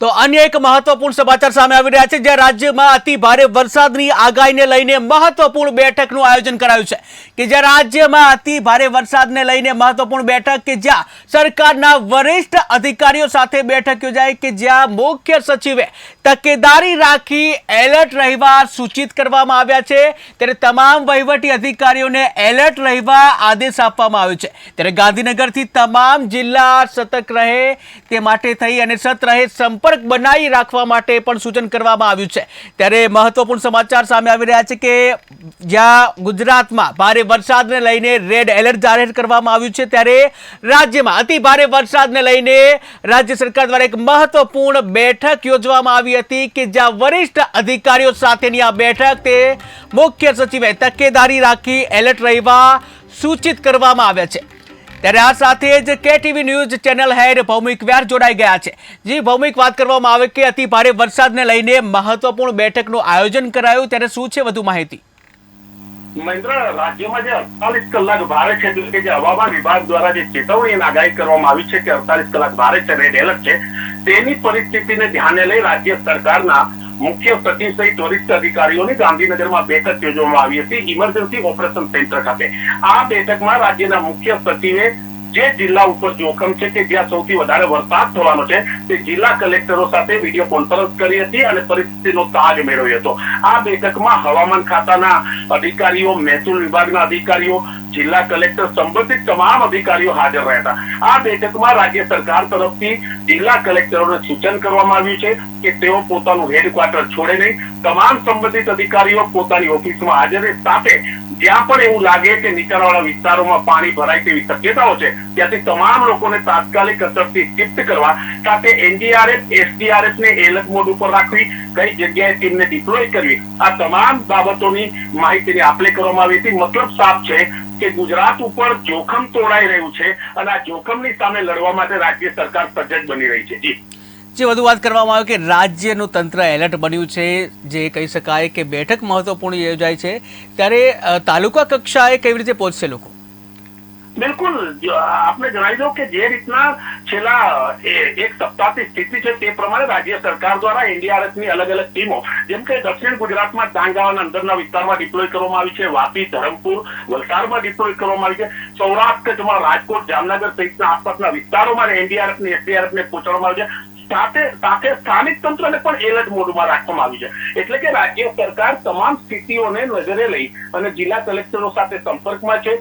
તો અન્ય એક મહત્વપૂર્ણ સમાચાર સામે આવી રહ્યા છે, જ્યાં રાજ્યમાં અતિ ભારે વરસાદની આગાહીને લઈને મહત્વપૂર્ણ બેઠકનું આયોજન કરાયું છે. કે જ્યાં રાજ્યમાં અતિ ભારે વરસાદને લઈને મહત્વપૂર્ણ બેઠક, કે જ્યાં સરકારના વરિષ્ઠ અધિકારીઓ સાથે બેઠક યોજાઈ, કે જ્યાં મુખ્ય સચિવે તકેદારી રાખી એલર્ટ રહેવા સૂચિત કરવામાં આવ્યા છે. ત્યારે તમામ વહીવટી અધિકારીઓને એલર્ટ રહેવા આદેશ આપવામાં આવ્યો છે. ત્યારે ગાંધીનગરથી તમામ જિલ્લા સતર્ક રહે તે માટે થઈ અને સત રહે સંપર્ક બનાવી રાખવા માટે પણ સૂચન કરવામાં આવ્યું છે. ત્યારે મહત્વપૂર્ણ સમાચાર સામે આવી રહ્યા છે કે જ્યાં ગુજરાતમાં ભારે વરસાદને લઈને રેડ એલર્ટ જાહેર કરવામાં આવ્યું છે, ત્યારે રાજ્યમાં અતિ ભારે વરસાદને લઈને રાજ્ય સરકાર દ્વારા એક મહત્વપૂર્ણ બેઠક યોજવામાં આવી હતી કે જ્યાં વરિષ્ઠ અધિકારીઓ સાથેની આ બેઠક તે મુખ્ય સચિવે તકેદારી રાખી એલર્ટ રહેવા સૂચિત કરવામાં આવ્યા છે. ત્યારે આ સાથે જ KTV news channel head Bhaumik Vyar જોડાઈ ગયા છે. જી, ભૌમિક વાત કરવામાં આવે કે અતિ ભારે વરસાદને લઈને મહત્વપૂર્ણ બેઠકનું આયોજન કરાયું. ત્યારે શું છે વધુ માહિતી? મહેન્દ્ર, રાજ્યમાં જે અડતાલીસ કલાક ભારે છે એટલે કે જે હવામાન વિભાગ દ્વારા જે ચેતવણી આગાહી કરવામાં આવી છે કે અડતાલીસ કલાક ભારે છે, રેડ એલર્ટ છે, તેની પરિસ્થિતિને ધ્યાને લઈ રાજ્ય સરકારના મુખ્ય સચિવ સહિત વરિષ્ઠ અધિકારીઓની ગાંધીનગરમાં બેઠક યોજવામાં આવી હતી, ઇમરજન્સી ઓપરેશન સેન્ટર ખાતે. આ બેઠકમાં રાજ્યના મુખ્ય સચિવે જે જિલ્લા ઉપર જોખમ છે કે જ્યાં સૌથી વધારે વરસાદ થવાનો છે, તે જિલ્લા કલેક્ટરો સાથે વીડિયો કોન્ફરન્સ કરી હતી અને પરિસ્થિતિનો તાજ મેળવ્યો હતો. આ બેઠકમાં હવામાન ખાતાના અધિકારીઓ, મહેસૂલ વિભાગના અધિકારીઓ જિલ્લા કલેક્ટર સંબંધિત તમામ અધિકારીઓ હાજર રહ્યા હતા. આ બેઠકમાં રાજ્ય સરકાર તરફથી જિલ્લા કલેક્ટરોને સૂચન કરવામાં આવ્યું છે કે તેઓ પોતાનું હેડક્વાર્ટર છોડે નહીં. તમામ સંબંધિત અધિકારીઓ પોતાની ઓફિસમાં હાજર સાથે જ્યાં પણ એવું લાગે કે નીચાણવાળા વિસ્તારોમાં પાણી ભરાય તેવી શક્યતાઓ છે, ત્યાંથી તમામ લોકોને તાત્કાલિક અસરથી શિફ્ટ કરવા સાથે એનડીઆરએફ, એસડીઆરએફ ને એલર્ટ મોડ ઉપર રાખવી, કઈ જગ્યાએ ટીમને ડિપ્લોય કરવી, આ તમામ બાબતોની માહિતીની આપલે કરવામાં આવી હતી. મતલબ સાફ છે કે ગુજરાત ઉપર જોખમ તોડાઈ રહ્યું છે અને આ જોખમની સામે લડવા માટે રાજ્ય સરકાર સજ્જ બની રહી છે. જી. જે વધુ વાત કરવામાં આવે કે રાજ્યનું તંત્ર એલર્ટ બન્યું છે, જે કહી શકાય કે બેઠક મહત્વપૂર્ણ યોજાય છે, ત્યારે તાલુકા કક્ષાએ કેવી રીતે પહોંચશે લોકો? બિલકુલ. આપને જણાવી દઉં કે જે રીતના છેલ્લા એક સપ્તાહથી સ્થિતિ છે તે પ્રમાણે રાજ્ય સરકાર દ્વારા એનડીઆરએફની અલગ અલગ ટીમો, જેમ કે દક્ષિણ ગુજરાતમાં ડાંગાવાના અંદરના વિસ્તારમાં ડિપ્લોય કરવામાં આવી છે, વાપી, ધરમપુર, વલસાડમાં ડિપ્લોય કરવામાં આવી છે સૌરાષ્ટ્ર કચ્છમાં રાજકોટ, જામનગર સહિતના આસપાસના વિસ્તારોમાં એનડીઆરએફની, એસડીઆરએફ ને પહોંચાડવામાં આવી છે. સાથે સાથે સ્થાનિક તંત્રને પણ એલર્ટ મોડમાં રાખવામાં આવ્યું છે. એટલે કે રાજ્ય સરકાર તમામ સ્થિતિઓને નજરે લઈ અને જિલ્લા કલેક્ટરો સાથે સંપર્કમાં છે.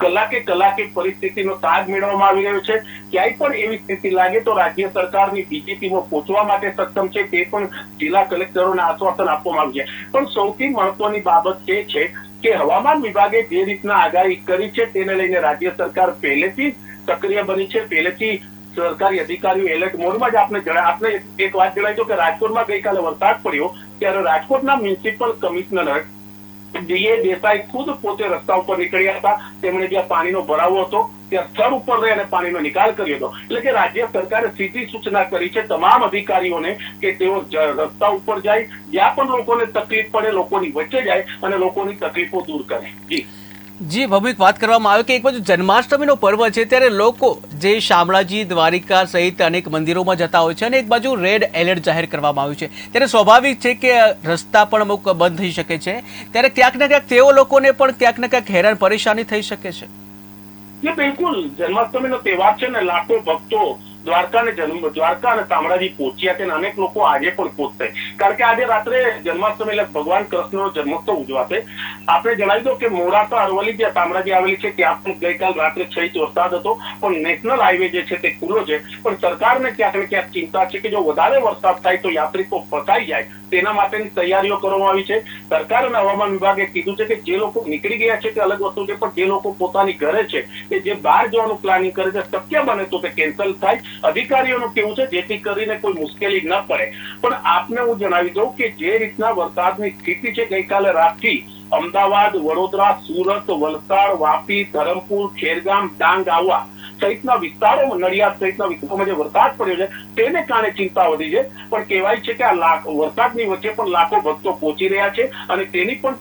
કલાકે કલાકે પરિસ્થિતિનો તાગ મેળવવામાં આવી રહ્યો છે. ક્યાંય પણ એવી સ્થિતિ લાગે તો રાજ્ય સરકારની બીજી ટીમો પહોંચવા માટે સક્ષમ છે તે પણ જિલ્લા કલેક્ટરોને આશ્વાસન આપવામાં આવ્યું છે. પણ સૌથી મહત્વની બાબત એ છે કે હવામાન વિભાગે જે રીતના આગાહી કરી છે તેને લઈને રાજ્ય સરકાર પહેલેથી સક્રિય બની છે. પહેલેથી સરકારી અધિકારીઓ એલર્ટ મોડમાં જ આપણે જણા આપણે એક વાત જણાવી દો કે રાજકોટમાં ગઈકાલે વરસાદ પડ્યો, ત્યારે રાજકોટના મ્યુનિસિપલ કમિશનર ડીએ દેસાઈ ખુદ પોતે રસ્તા ઉપર નીકળ્યા હતા. તેમણે જ્યાં પાણીનો ભરાવો હતો, ત્યાં સ્થળ ઉપર રહી અને પાણીનો નિકાલ કર્યો હતો. એટલે કે રાજ્ય સરકારે સીધી સૂચના કરી છે તમામ અધિકારીઓને કે તેઓ રસ્તા ઉપર જાય, જ્યાં પણ લોકોને તકલીફ પડે, લોકોની વચ્ચે જાય અને લોકોની તકલીફો દૂર કરે. જી. જી ભૌમિક વાત કરવામાં આવે કે એક બાજુ જન્માષ્ટમીનો પર્વ છે, ત્યારે લોકો જે શામળાજી, દ્વારિકા સહિત અનેક મંદિરોમાં જતા હોય છે અને એક બાજુ રેડ એલર્ટ જાહેર કરવામાં આવ્યું છે. ત્યારે સ્વાભાવિક છે કે રસ્તા પણ અમુક બંધ થઈ શકે છે. ત્યારે ક્યાંક ને ક્યાંક તેઓ લોકોને પણ ક્યાંક ને ક્યાંક હેરાન પરેશાની થઈ શકે છે. બિલકુલ. જન્માષ્ટમીનો તહેવાર છે ને, લાખો ભક્તો દ્વારકા ને જન્મ, દ્વારકા અને શામળાજી પહોંચ્યા છે અને અનેક લોકો આજે પણ પહોંચશે કારણ કે આજે રાત્રે જન્માષ્ટમી એટલે ભગવાન કૃષ્ણનો જન્મોત્સવ ઉજવાશે. આપણે જણાવી દો કે મોડાસા અરવલ્લી જ્યાં શામળાજી આવેલી છે, ત્યાં પણ ગઈકાલ રાત્રે છ વરસાદ હતો. પણ નેશનલ હાઈવે જે છે તે ખુલ્લો છે. પણ સરકારને ક્યાંક ને ક્યાંક ચિંતા છે કે જો વધારે વરસાદ થાય તો યાત્રિકો ફસાઈ જાય. તેના માટેની તૈયારીઓ કરવામાં આવી છે. સરકાર અને હવામાન વિભાગે કીધું છે કે જે લોકો નીકળી ગયા છે તે અલગ વસ્તુ છે, પણ જે લોકો પોતાની ઘરે છે કે જે બહાર જવાનું પ્લાનિંગ કરે છે, શક્ય બને તો તે કેન્સલ થાય. અધિકારીઓનું કેવું છે, જેથી કરીને કોઈ મુશ્કેલી ન પડે. પણ આપને હું જણાવી દઉં કે જે રીતના વરસાદની સ્થિતિ છે, ગઈકાલે રાતથી અમદાવાદ, વડોદરા, સુરત, વલસાડ, વાપી, ધરમપુર, ખેરગામ, ડાંગ આવવા સહિતના વિસ્તારો, નડિયાદ સહિતના વિસ્તારોમાં જે વરસાદ પડ્યો છે, તેને કારણે ચિંતા વધી છે. પણ કહેવાય છે કે આ લાખ, વરસાદની વચ્ચે પણ લાખો ભક્તો પહોંચી રહ્યા છે અને તેની પણ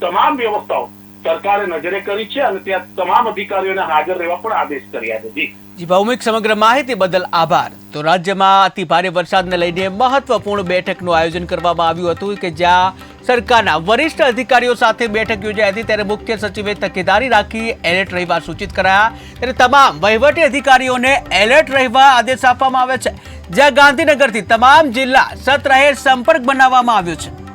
તમામ વ્યવસ્થાઓ સરકારે નજરે કરી છે અને ત્યાં તમામ અધિકારીઓને હાજર રહેવા પણ આદેશ કર્યા છે. જી. ભૌમિક સમગ્ર માહિતી બદલ આભાર. તો રાજ્યમાં અતિ ભારે વરસાદને લઈને મહત્વપૂર્ણ બેઠકનું આયોજન કરવામાં આવ્યું હતું કે જ્યાં સરકારના વરિષ્ઠ અધિકારીઓ સાથે બેઠક યોજાઈ હતી, ત્યારે મુખ્ય સચિવે તકેદારી રાખી, એલર્ટ રહેવા સૂચિત કરાયા. ત્યારે તમામ વહીવટી અધિકારીઓને એલર્ટ રહેવા આદેશ આપવામાં આવ્યા છે. જ્યાં ગાંધીનગરથી તમામ જિલ્લા સત્રહે સંપર્ક બનાવવામાં આવ્યો છે.